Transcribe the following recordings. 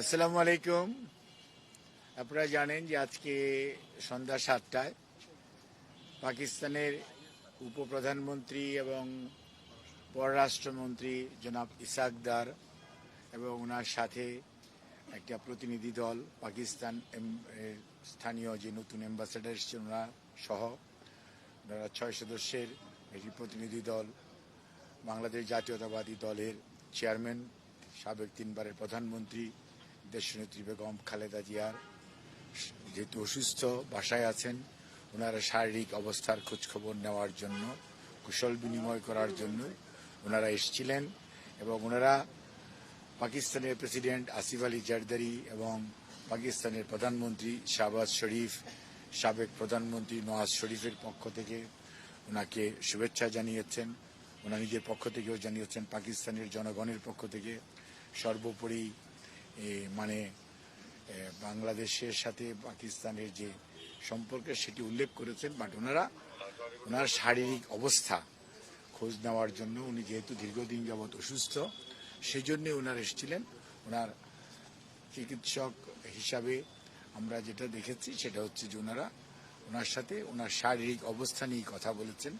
আসসালামু আলাইকুম। আপনারা জানেন যে আজকে সন্ধ্যা সাতটায় পাকিস্তানের উপপ্রধানমন্ত্রী এবং পররাষ্ট্রমন্ত্রী জনাব ইসাকদার এবং ওনার সাথে একটা প্রতিনিধি দল, পাকিস্তান স্থানীয় যে নতুন অ্যাম্বাসেডার এসছেন ওনারা সহ, ওনারা ছয় সদস্যের একটি প্রতিনিধি দল, বাংলাদেশ জাতীয়তাবাদী দলের চেয়ারম্যান, সাবেক তিনবারের প্রধানমন্ত্রী দেশনেত্রী বেগম খালেদা জিয়ার যেহেতু অসুস্থ, বাসায় আছেন, ওনারা শারীরিক অবস্থার খোঁজখবর নেওয়ার জন্য, কুশল বিনিময় করার জন্য ওনারা এসেছিলেন এবং ওনারা পাকিস্তানের প্রেসিডেন্ট আসিফ আলী জারদারি এবং পাকিস্তানের প্রধানমন্ত্রী শাহবাজ শরীফ, সাবেক প্রধানমন্ত্রী নওয়াজ শরীফের পক্ষ থেকে ওনাকে শুভেচ্ছা জানিয়েছেন। ওনার নিজের পক্ষ থেকেও জানিয়েছেন, পাকিস্তানের জনগণের পক্ষ থেকে সর্বোপরি মানে বাংলাদেশের সাথে পাকিস্তানের যে সম্পর্ক, সেটি উল্লেখ করেছেন, বাট ওনারা, ওনার শারীরিক অবস্থা খোঁজ নেওয়ার জন্য উনি যেহেতু দীর্ঘদিন যাবৎ অসুস্থ সেই জন্যে ওনার এসেছিলেন। ওনার চিকিৎসক হিসাবে আমরা যেটা দেখেছি, সেটা হচ্ছে যে ওনারা, ওনার সাথে ওনার শারীরিক অবস্থা নিয়ে কথা বলেছেন।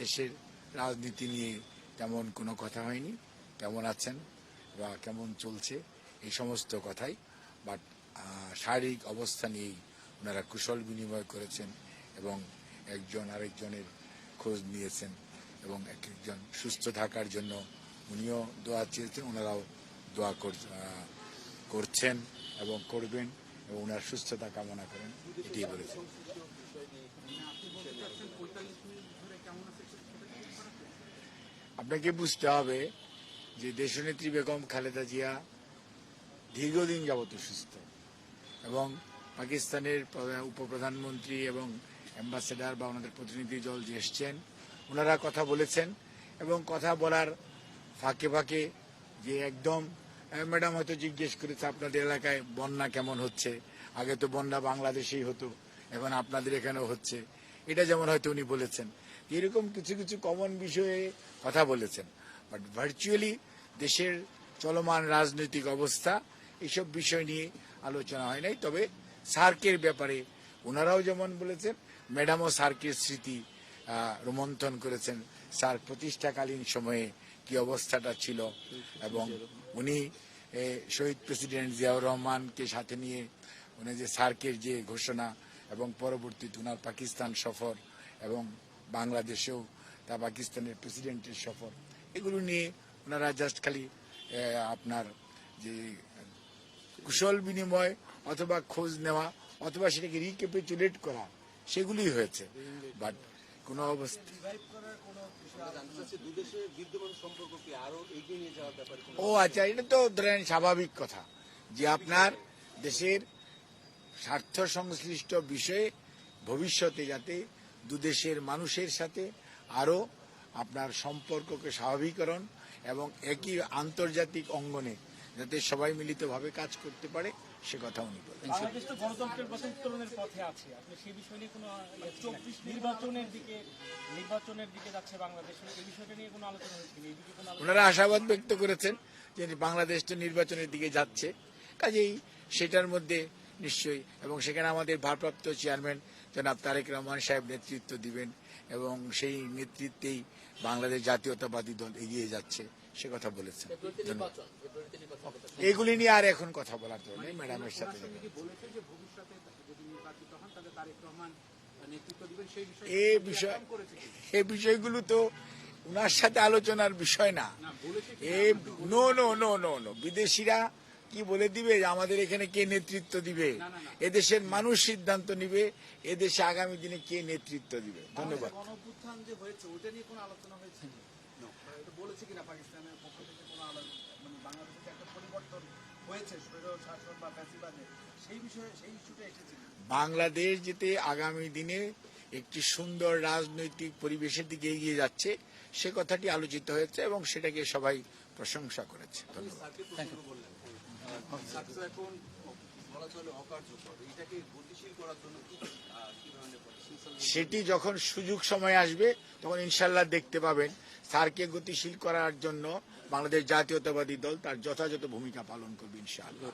দেশের রাজনীতি নিয়ে তেমন কোনো কথা হয়নি, কেমন আছেন বা কেমন চলছে এই সমস্ত কথাই বাট শারীরিক অবস্থা নিয়েই ওনারা কুশল বিনিময় করেছেন এবং একজন আরেকজনের খোঁজ নিয়েছেন এবং এক একজন সুস্থ থাকার জন্য উনিও দোয়া চেয়েছেন, ওনারাও দোয়া কর- করছেন এবং করবেন এবং ওনার সুস্থতা কামনা করেন এটি বলেছেন। আপনাকে বুঝতে হবে যে দেশনেত্রী বেগম খালেদা জিয়া দীর্ঘদিন যাবত সুস্থ এবং পাকিস্তানের প্র- উপপ্রধানমন্ত্রী এবং অ্যাম্বাসেডার বা ওনাদের প্রতিনিধি দল যে এসছেন, ওনারা কথা বলেছেন এবং কথা বলার ফাঁকে ফাঁকে যে একদম ম্যাডাম হয়তো জিজ্ঞেস করেছে, আপনাদের এলাকায় বন্যা কেমন হচ্ছে? আগে তো বন্যা বাংলাদেশেই হতো, এখন আপনাদের এখানেও হচ্ছে। এটা যেমন হয়তো উনি বলেছেন। এরকম কিছু কিছু কমন বিষয়ে কথা বলেছেন। বাট ভার্চুয়ালি দেশের চলমান রাজনৈতিক অবস্থা এইসব বিষয় নিয়ে আলোচনা হয় নাই। তবে সার্কের ব্যাপারে ওনারাও যেমন বলেছেন, ম্যাডামও সার্কের স্মৃতি রোমন্থন করেছেন। সার্ক প্রতিষ্ঠাকালীন সময়ে কি অবস্থাটা ছিল এবং উনি শহীদ প্রেসিডেন্ট জিয়াউর রহমানকে সাথে নিয়ে উনি যে সার্কের যে ঘোষণা এবং পরবর্তীতে উনার পাকিস্তান সফর এবং বাংলাদেশেও তা পাকিস্তানের প্রেসিডেন্টের সফর, এগুলো নিয়ে ওনারা জাস্ট খালি আপনার যে কুশল বিনিময় অথবা খোঁজ নেওয়া অথবা সেটাকে রিক্যাপিচুলেট করা সেগুলি হয়েছে। বাট কোনো অবস্থা ও আচ্ছা এটা তো ধরেন স্বাভাবিক কথা যে আপনার দেশের স্বার্থ সংশ্লিষ্ট বিষয়ে ভবিষ্যতে যাতে দুদেশের মানুষের সাথে আরও আপনার সম্পর্ককে স্বাভাবিকরণ এবং একই আন্তর্জাতিক অঙ্গনে যাতে সবাই মিলিতভাবে কাজ করতে পারে সে কথা উনি বলেন। গণতন্ত্রের বসন্তরণের পথে আছে। আপনি সেই বিষয় নিয়ে কোনো চব্বিশ নির্বাচনের দিকে নির্বাচনের দিকে যাচ্ছে বাংলাদেশ। এই বিষয়টা নিয়ে কোনো আলোচনা হয়েছে কিনা? এই দিকে কোনো আলোচনা ওনারা আশাবাদ ব্যক্ত করেছেন যে বাংলাদেশ তো নির্বাচনের দিকে যাচ্ছে। কাজেই সেটার মধ্যে নিশ্চয়ই এবং সেখানে আমাদের ভারপ্রাপ্ত চেয়ারম্যান জনাব তারেক রহমান সাহেব নেতৃত্ব দিবেন এবং সেই নেতৃত্বেই বাংলাদেশ জাতীয়তাবাদী দল এগিয়ে যাচ্ছে। সে কথা বলেছেন। এগুলি নিয়ে আর এখন কথা বলার তো নেই ম্যাডামের সাথে এ বিষয় এ বিষয়গুলো তো উনার সাথে আলোচনার বিষয় না। এ no no no no no বিদেশিরা কি বলে দিবে যে আমাদের এখানে কে নেতৃত্ব দিবে? এদেশের মানুষ সিদ্ধান্ত নিবে এদেশে আগামী দিনে কে নেতৃত্ব দিবে? ধন্যবাদ। বলেছে কিনা পাকিস্তানের পক্ষ থেকে কোনো আলোচনা মানে বাংলাদেশে যে একটা পরিবর্তন হয়েছে স্বৈর শাসন বা ফ্যাসিবাদে সেই বিষয়ে সেই ইস্যুটা এসেছিল বাংলাদেশ যেতে আগামী দিনে একটি সুন্দর রাজনৈতিক পরিবেশের দিকে এগিয়ে যাচ্ছে সে কথাটি আলোচিত হয়েছে এবং সেটাকে সবাই প্রশংসা করেছে। ধন্যবাদ। বলা চলে অকার্যকর। এটাকে গতিশীল করার জন্য কি আহ, কি ধরনের পলিসি সেটি যখন সুযোগ সময় আসবে তখন ইনশাল্লাহ দেখতে পাবেন। স্যারকে গতিশীল করার জন্য বাংলাদেশ জাতীয়তাবাদী দল তার যথাযথ ভূমিকা পালন করবে ইনশাআল্লাহ।